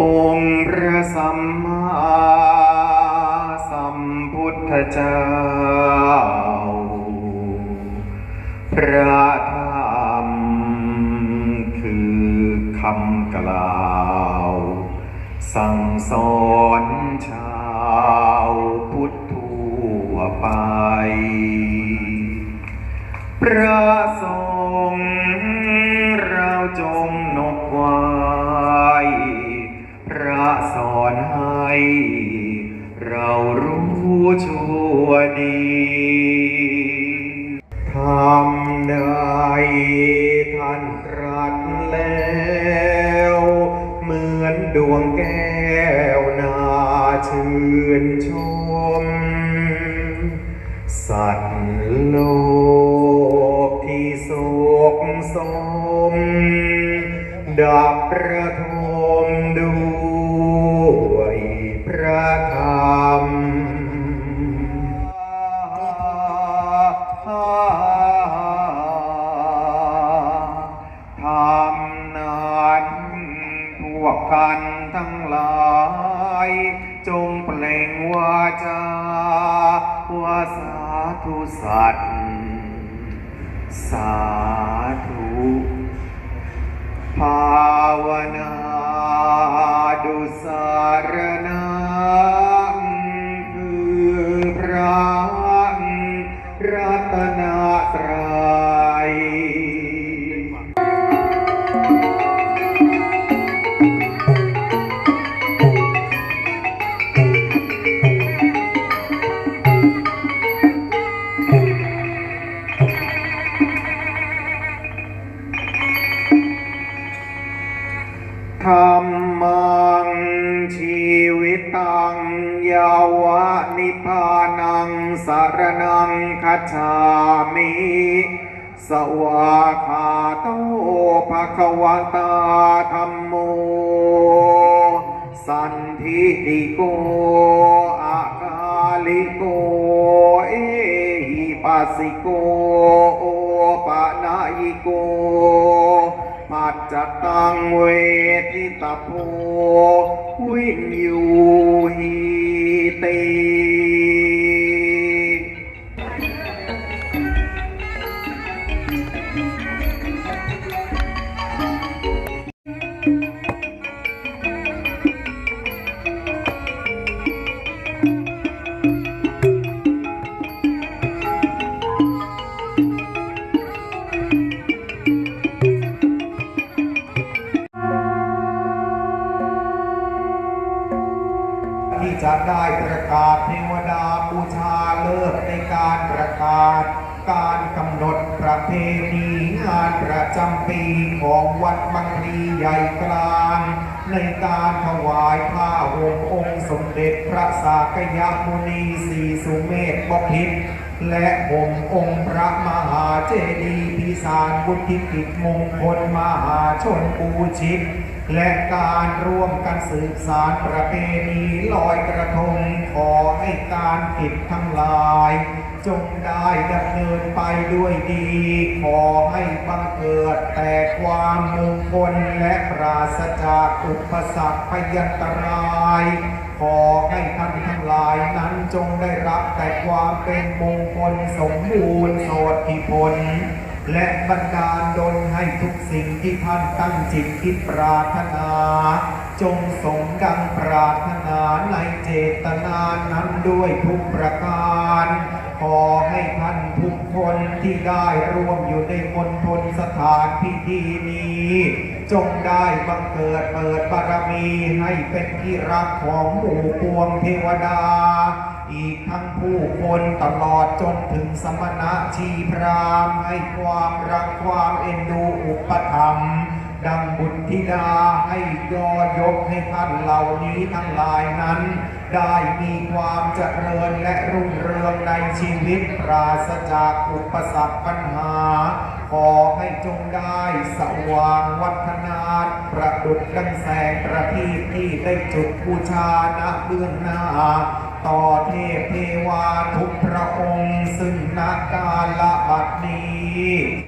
องค์พระสัมมาสัมพุทธเจ้า พระธรรมคือคำกล่าว สั่งสอนชาวพุทธทั่วไป พระสงฆ์เราจงนกว้พ ระสอนให้ เรารู้ชั่วดีทำได้ท่านตรัสแล้ว เหมือนดวงแก้วนาชื่นชม สัตว์โลกที่โศกสมดับประทมด้ วกกันทั้งหลาย จงเปล่งวาจาว่าสาธุสัตว์สาธุภาวนา มังชีวิตังยาวะนิพพานังสารนังคัจฉามิ สวาคาโตภะคะวะตาธรรมโม สันทิติโกอากาลิโก เอหิปัสสิโก โอปะนายิโก จะตังเวทิตาโพวิญยูหิติ จะได้ประกาศเทวดาบูชาเลิศในการประกาศ การกำหนดประเพณีงานประจำปีของวัดบางพลีใหญ่กลาง ในการถวายผ้าห่มองค์สมเด็จพระสากยมุนีสีสุเมธบพิตรและห่มองค์พระมหาเจดีย์พิสารบุธิกิจมงคลมหาชนปูชิต และการร่วมกันสืบสารประเพณีลอยกระทงขอให้การกิจทั้งหลาย จงได้ดำเนินไปด้วยดี ขอให้บังเกิดแต่ความมงคลและปราศจากอุปสรรคพยันตราย ขอให้ท่านทั้งหลายนั้นจงได้รับแต่ความเป็นมงคลสมบูรณ์โสติผล และบันดาลดลให้ทุกสิ่งที่ท่านตั้งจิตคิดปรารถนา จงสมดังปรารถนาในเจตนานั้นด้วยทุกประการ ขอให้ท่านทุกคนที่ได้ร่วมอยู่ในมณฑลสถานพิธีนี้ จงได้บังเกิดเปิดบารมีให้เป็นที่รักของหมู่ปวงเทวดา อีกทั้งผู้คนตลอดจนถึงสมณะชีพรามให้ความรักความเอ็นดูอุปถัมภ์ดังบุตรธิดาให้ยอยกให้ท่านเหล่านี้ทั้งหลายนั้น ได้มีความเจริญและรุ่งเรืองในชีวิตปราศจากอุปสรรคปัญหา ขอให้จงได้สว่างวัฒนาประดุจดังแสงประทีปที่ได้จุดบูชาณเบื้องหน้า ต่อเทพเทวาทุกพระองค์ซึ่งนาการละบัดนี้